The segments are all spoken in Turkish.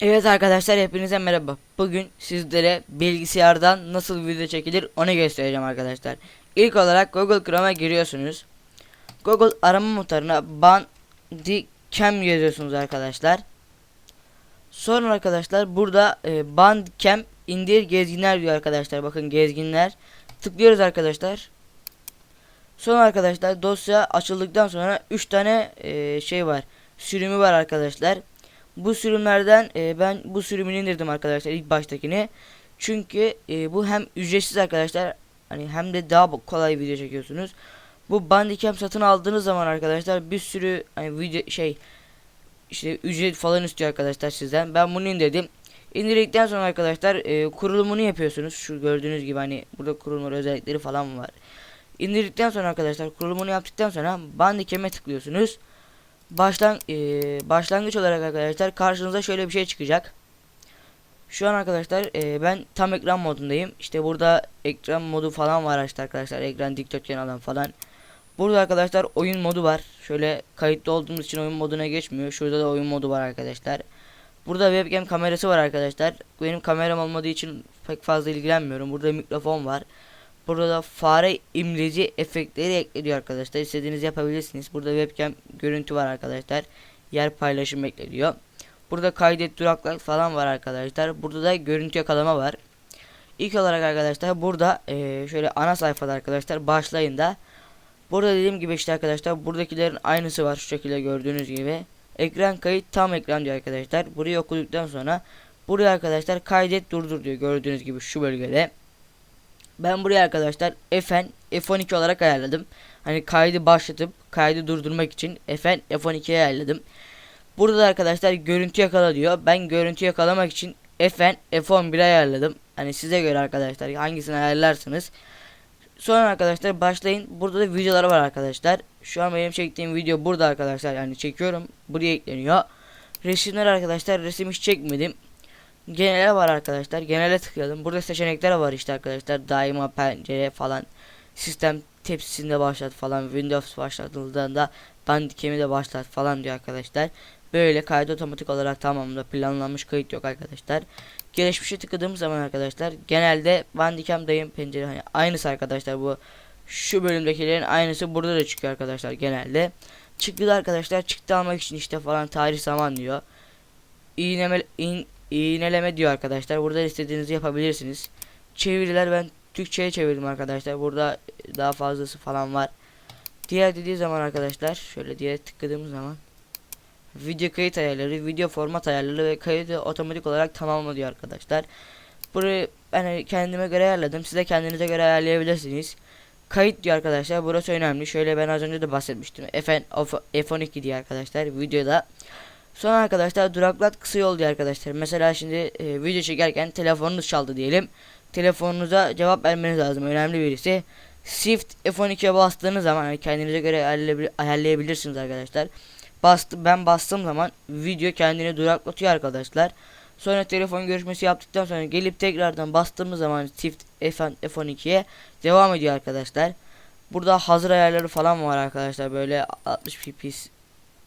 Evet arkadaşlar hepinize merhaba. Bugün sizlere bilgisayardan nasıl video çekilir onu göstereceğim arkadaşlar. İlk olarak Google Chrome'a giriyorsunuz. Google arama motoruna Bandicam yazıyorsunuz arkadaşlar. Sonra arkadaşlar burada e, Bandicam indir gezginler diyor arkadaşlar. Bakın gezginler. Tıklıyoruz arkadaşlar. Sonra arkadaşlar dosya açıldıktan sonra 3 tane e, şey var. Sürümü var arkadaşlar. Bu sürümlerden e, ben bu sürümünü indirdim arkadaşlar ilk baştakini. Çünkü e, bu hem ücretsiz arkadaşlar hani hem de daha kolay video çekiyorsunuz. Bu Bandicam satın aldığınız zaman arkadaşlar bir sürü hani video şey işte ücret falan istiyor arkadaşlar sizden. Ben bunu indirdim. İndirdikten sonra arkadaşlar e, kurulumunu yapıyorsunuz. Şu gördüğünüz gibi hani burada kurulum özellikleri falan var. İndirdikten sonra arkadaşlar kurulumunu yaptıktan sonra Bandicam'e tıklıyorsunuz başlan e, başlangıç olarak arkadaşlar karşınıza şöyle bir şey çıkacak. Şu an arkadaşlar e, ben tam ekran modundayım. İşte burada ekran modu falan var işte arkadaşlar. Ekran dikdörtgen alan falan. Burada arkadaşlar oyun modu var. Şöyle kayıtlı olduğumuz için oyun moduna geçmiyor. Şurada da oyun modu var arkadaşlar. Burada webcam kamerası var arkadaşlar. Benim kameram olmadığı için pek fazla ilgilenmiyorum. Burada mikrofon var. Burada da fare imleci efektleri ekleniyor arkadaşlar. İstediğiniz yapabilirsiniz. Burada webcam görüntü var arkadaşlar. Yer paylaşım ekleniyor. Burada kaydet duraklar falan var arkadaşlar. Burada da görüntü yakalama var. İlk olarak arkadaşlar burada e, şöyle ana sayfada arkadaşlar başlayın da Burada dediğim gibi işte arkadaşlar buradakilerin aynısı var şu şekilde gördüğünüz gibi. Ekran kayıt tam ekran diyor arkadaşlar. Burayı okuduktan sonra buraya arkadaşlar kaydet durdur diyor gördüğünüz gibi şu bölgede. Ben buraya arkadaşlar FN F12 olarak ayarladım. Hani kaydı başlatıp kaydı durdurmak için FN F12'ye ayarladım. Burada da arkadaşlar görüntü yakala diyor. Ben görüntü yakalamak için FN F11 ayarladım. Hani size göre arkadaşlar hangisini ayarlarsınız. Sonra arkadaşlar başlayın. Burada da videolar var arkadaşlar. Şu an benim çektiğim video burada arkadaşlar. Yani çekiyorum. Buraya ekleniyor. Resimler arkadaşlar resim hiç çekmedim. Genele var arkadaşlar. Genele tıkladım. Burada seçenekler var işte arkadaşlar. Daima pencere falan. Sistem tepsisinde başlat falan. Windows başlatıldığında Bandicam'i de başlat falan diyor arkadaşlar. Böyle kaydı otomatik olarak tamamda planlanmış kayıt yok arkadaşlar. Gelişmişe tıkladığımız zaman arkadaşlar genelde Bandicam dayım pencere hani aynısı arkadaşlar bu şu bölümdekilerin aynısı burada da çıkıyor arkadaşlar genelde. Çıktı arkadaşlar çıktı almak için işte falan tarih zaman diyor. İğneme, in, iğneleme diyor arkadaşlar. Burada istediğinizi yapabilirsiniz. Çeviriler ben Türkçe'ye çevirdim arkadaşlar. Burada daha fazlası falan var. Diğer dediği zaman arkadaşlar şöyle diye tıkladığımız zaman video kayıt ayarları, video format ayarları ve kayıtı otomatik olarak tamamla diyor arkadaşlar. Burayı ben kendime göre ayarladım. Size kendinize göre ayarlayabilirsiniz. Kayıt diyor arkadaşlar. Burası önemli. Şöyle ben az önce de bahsetmiştim. FN F12 diye arkadaşlar videoda. Sonra arkadaşlar duraklat kısa yol diye arkadaşlar. Mesela şimdi e, video çekerken telefonunuz çaldı diyelim. Telefonunuza cevap vermeniz lazım. Önemli birisi. Shift F12'ye bastığınız zaman kendinize göre ayarlayabilirsiniz arkadaşlar. Bastı, ben bastığım zaman video kendini duraklatıyor arkadaşlar. Sonra telefon görüşmesi yaptıktan sonra gelip tekrardan bastığımız zaman Shift F12'ye devam ediyor arkadaşlar. Burada hazır ayarları falan var arkadaşlar. Böyle 60 fps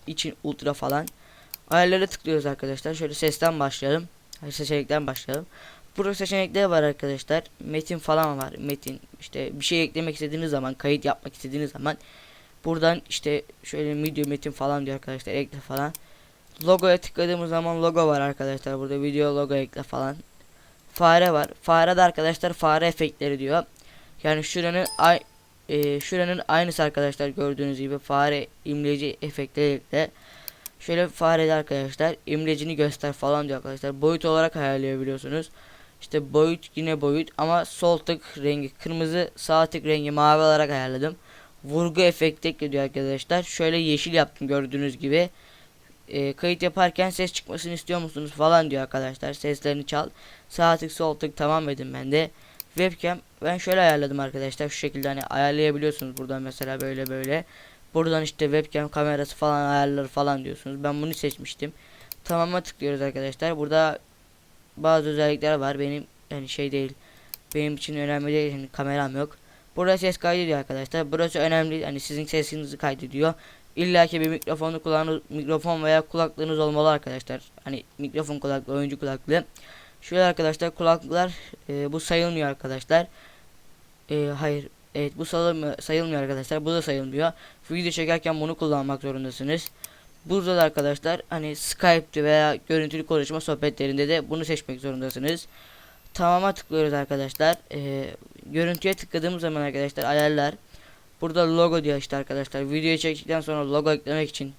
için ultra falan. Ayarlara tıklıyoruz arkadaşlar. Şöyle sesten başlayalım. Seçenekten başlayalım. Burada seçenekler var arkadaşlar. Metin falan var. Metin işte bir şey eklemek istediğiniz zaman, kayıt yapmak istediğiniz zaman buradan işte şöyle video metin falan diyor arkadaşlar. Ekle falan. Logoya tıkladığımız zaman logo var arkadaşlar. Burada video logo ekle falan. Fare var. Fare de arkadaşlar fare efektleri diyor. Yani şuranın ay e, şuranın aynısı arkadaşlar gördüğünüz gibi fare imleci efektleri ekle. Şöyle farede arkadaşlar imlecini göster falan diyor arkadaşlar. Boyut olarak ayarlayabiliyorsunuz. İşte boyut yine boyut ama sol tık rengi kırmızı sağ tık rengi mavi olarak ayarladım. Vurgu efekti ekliyor arkadaşlar. Şöyle yeşil yaptım gördüğünüz gibi. E, kayıt yaparken ses çıkmasını istiyor musunuz falan diyor arkadaşlar. Seslerini çal. Sağ tık sol tık tamam dedim ben de. Webcam ben şöyle ayarladım arkadaşlar. Şu şekilde hani ayarlayabiliyorsunuz buradan mesela böyle böyle. Buradan işte webcam kamerası falan ayarları falan diyorsunuz. Ben bunu seçmiştim. Tamama tıklıyoruz arkadaşlar. Burada bazı özellikler var. Benim yani şey değil. Benim için önemli değil. Yani kameram yok. Burada ses kaydediyor arkadaşlar. Burası önemli. Hani sizin sesinizi kaydediyor. illaki bir mikrofonu kulağınız mikrofon veya kulaklığınız olmalı arkadaşlar. Hani mikrofon kulaklığı, oyuncu kulaklığı. Şöyle arkadaşlar kulaklıklar e, bu sayılmıyor arkadaşlar. E, hayır. Evet bu sayılmıyor, arkadaşlar. Bu da sayılmıyor. Video çekerken bunu kullanmak zorundasınız. Burada da arkadaşlar hani Skype'te veya görüntülü konuşma sohbetlerinde de bunu seçmek zorundasınız. Tamama tıklıyoruz arkadaşlar. Ee, görüntüye tıkladığımız zaman arkadaşlar ayarlar. Burada logo diyor işte arkadaşlar. Videoyu çektikten sonra logo eklemek için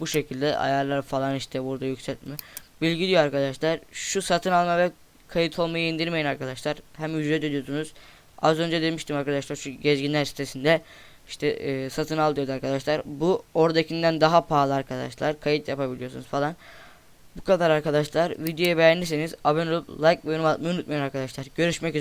bu şekilde ayarlar falan işte burada yükseltme. Bilgi diyor arkadaşlar. Şu satın alma ve kayıt olmayı indirmeyin arkadaşlar. Hem ücret ödüyorsunuz. Az önce demiştim arkadaşlar şu gezginler sitesinde işte e, satın al diyordu arkadaşlar. Bu oradakinden daha pahalı arkadaşlar. Kayıt yapabiliyorsunuz falan. Bu kadar arkadaşlar. Videoyu beğendiyseniz abone olup like ve yorum atmayı unutmayın arkadaşlar. Görüşmek üzere.